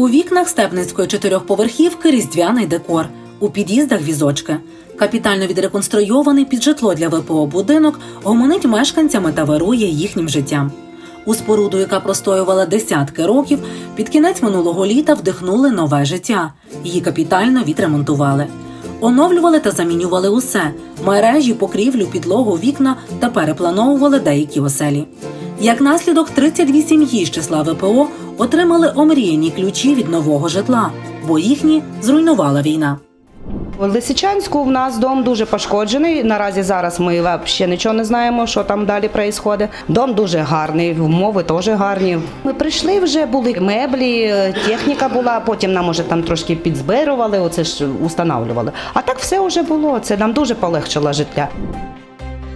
У вікнах Степницької чотирьохповерхівки різдвяний декор. У під'їздах візочки. Капітально відреконструйований під житло для ВПО будинок гомонить мешканцями та вирує їхнім життям. У споруду, яка простоювала десятки років, під кінець минулого літа вдихнули нове життя. Її капітально відремонтували. Оновлювали та замінювали усе мережі, покрівлю, підлогу, вікна та переплановували деякі оселі. Як наслідок, 32 сім'ї з числа ВПО отримали омріяні ключі від нового житла, бо їхні зруйнувала війна. В Лисичанську в нас дом дуже пошкоджений. Наразі зараз ми взагалі нічого не знаємо, що там далі відбувається. Дом дуже гарний, умови теж гарні. Ми прийшли вже, були меблі, техніка була, потім нам уже там трошки підзбирували, оце ж устанавлювали. А так все вже було. Це нам дуже полегшило життя.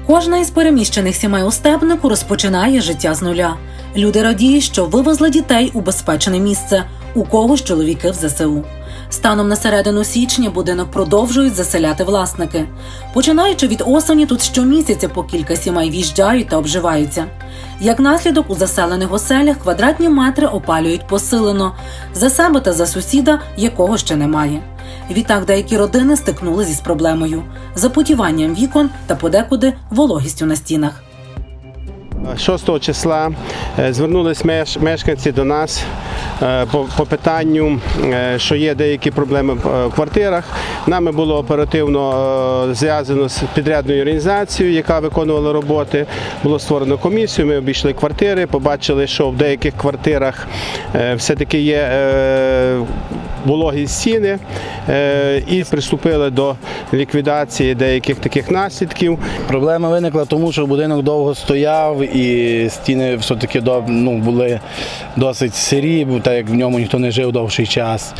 Кожна із переміщених сімей у степнику розпочинає життя з нуля. Люди радіють, що вивезли дітей у безпечне місце, у когось чоловіки в ЗСУ. Станом на середину січня будинок продовжують заселяти власники. Починаючи від осені, тут щомісяця по кілька сімей в'їжджають та обживаються. Як наслідок, у заселених оселях квадратні метри опалюють посилено за себе та за сусіда, якого ще немає. Відтак деякі родини стикнули зі проблемою запотіванням вікон та подекуди вологістю на стінах. 6 числа е, звернулись мешканці до нас е, по, питанню, е, що є деякі проблеми в квартирах. Нами було оперативно зв'язано з підрядною організацією, яка виконувала роботи. Було створено комісію. Ми обійшли квартири, побачили, що в деяких квартирах все-таки є вологі стіни і приступили до ліквідації деяких таких наслідків. Проблема виникла тому, що будинок довго стояв і стіни все-таки ну, були досить сирі, бо так як в ньому ніхто не жив довший час.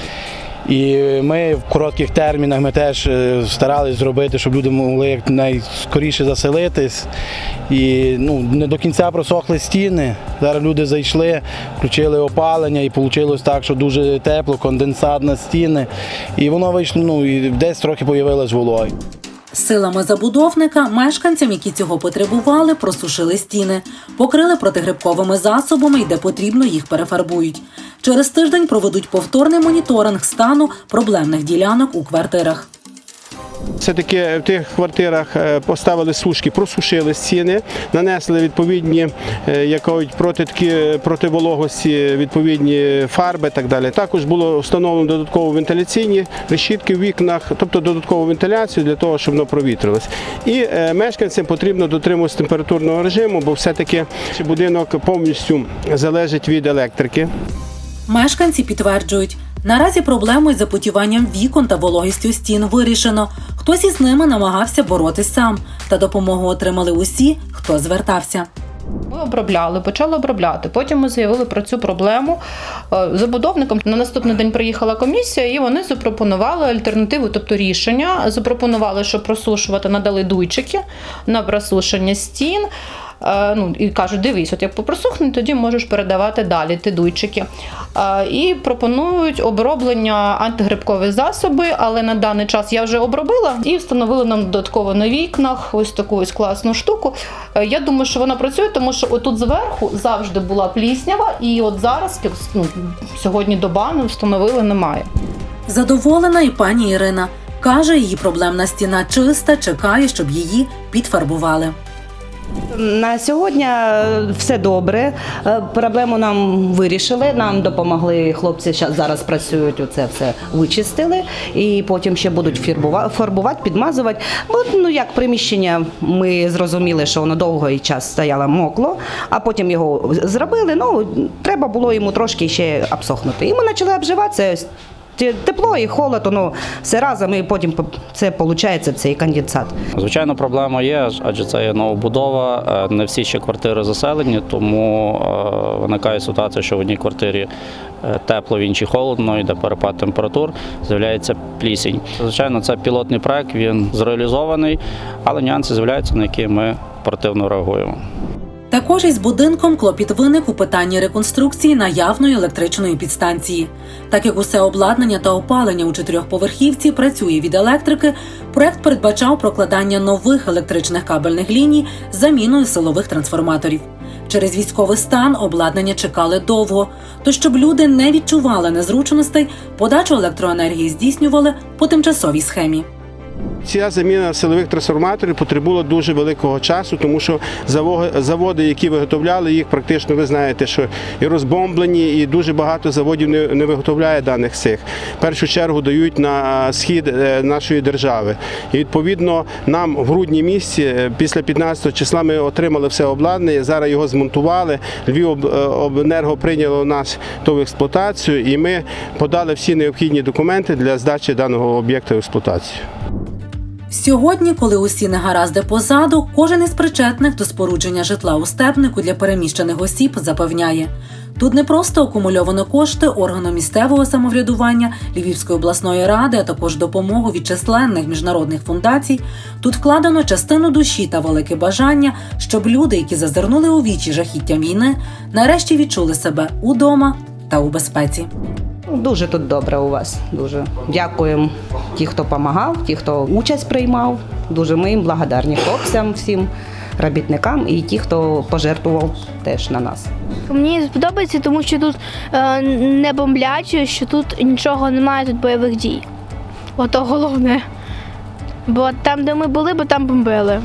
І ми в коротких термінах ми теж е, старались зробити, щоб люди могли якнайскоріше заселитись. І ну, не до кінця просохли стіни. Зараз люди зайшли, включили опалення і вийшло так, що дуже тепло, конденсат на стіни. І воно вийшло, ну і десь трохи появилась вологи. Силами забудовника мешканцям, які цього потребували, просушили стіни, покрили протигрибковими засобами і де потрібно їх перефарбують. Через тиждень проведуть повторний моніторинг стану проблемних ділянок у квартирах. Все-таки в тих квартирах е, поставили сушки, просушили стіни, нанесли відповідні е, проти такі проти вологості, відповідні фарби так далі. Також було встановлено додатково вентиляційні решітки в вікнах, тобто додаткову вентиляцію для того, щоб воно провітрилось. І е, мешканцям потрібно дотримуватися температурного режиму, бо все-таки будинок повністю залежить від електрики. Мешканці підтверджують, наразі проблему із запотіванням вікон та вологістю стін вирішено. Хтось із ними намагався боротись сам, та допомогу отримали усі, хто звертався. Ми обробляли, почали обробляти. Потім ми заявили про цю проблему е, забудовникам. На наступний день приїхала комісія, і вони запропонували альтернативу, тобто рішення. Запропонували, що просушувати надали дуйчики на просушення стін. Е, Ну, і кажуть, дивись, от як попросухне, тоді можеш передавати далі ті дуйчики. Е, І пропонують оброблення антигрибкові засоби, але на даний час я вже обробила і встановили нам додатково на вікнах ось таку ось класну штуку. Е, Я думаю, що вона працює, тому що отут зверху завжди була пліснява, і от зараз ну, сьогодні доба ну, встановили немає. Задоволена і пані Ірина. Каже, її проблемна стіна чиста, чекає, щоб її підфарбували. На сьогодні е, все добре. Е, Проблему нам вирішили. Нам допомогли хлопці. зараз працюють. Оце все вичистили, і потім ще будуть фарбувати, фарбувати, підмазувати. Бо ну як приміщення, ми зрозуміли, що воно довгий час стояло мокло, а потім його зробили. Ну треба було йому трошки ще обсохнути. І ми почали обживатися. Тепло і холод, воно все разом, і потім по- це виходить цей конденсат. Звичайно, проблема є, адже це є новобудова. е, Не всі ще квартири заселені, тому е, виникає ситуація, що в одній квартирі е, тепло, в іншій холодно, йде перепад температур, з'являється плісінь. Звичайно, це пілотний проект, він зреалізований, але нюанси з'являються, на які ми оперативно реагуємо. Також із будинком клопіт виник у питанні реконструкції наявної електричної підстанції. Так як усе обладнання та опалення у чотирьохповерхівці працює від електрики, проект передбачав прокладання нових електричних кабельних ліній з заміною силових трансформаторів. Через військовий стан обладнання чекали довго. То щоб люди не відчували незручностей, подачу електроенергії здійснювали по тимчасовій схемі. Ця заміна силових трансформаторів потребувала дуже великого часу, тому що заводи, які виготовляли їх, практично ви знаєте, що і розбомблені, і дуже багато заводів не, виготовляє даних цих. В першу чергу дають на схід е, нашої держави. І відповідно нам в грудні місяці, е, після 15 числа, ми отримали все обладнання. Зараз його змонтували. Львівобенерго прийняло нас то в експлуатацію, і ми подали всі необхідні документи для здачі даного об'єкту в експлуатацію. Сьогодні, коли усі негаразди позаду, кожен із причетних до спорудження житла у степнику для переміщених осіб запевняє. Тут не просто акумульовано кошти органу місцевого самоврядування Львівської обласної ради, а також допомогу від численних міжнародних фундацій. Тут вкладено частину душі та велике бажання, щоб люди, які зазирнули у вічі жахіттям війни, нарешті відчули себе удома та у безпеці. Дуже тут добре у вас. Дуже дякуємо ті, хто допомагав, ті, хто участь приймав. Дуже ми їм благодарні хлопцям, всім робітникам і ті, хто пожертвував теж на нас. Мені сподобається, тому що тут е, не бомблять, що тут нічого немає, тут бойових дій. Ото головне. Бо там, де ми були, бо там бомбили.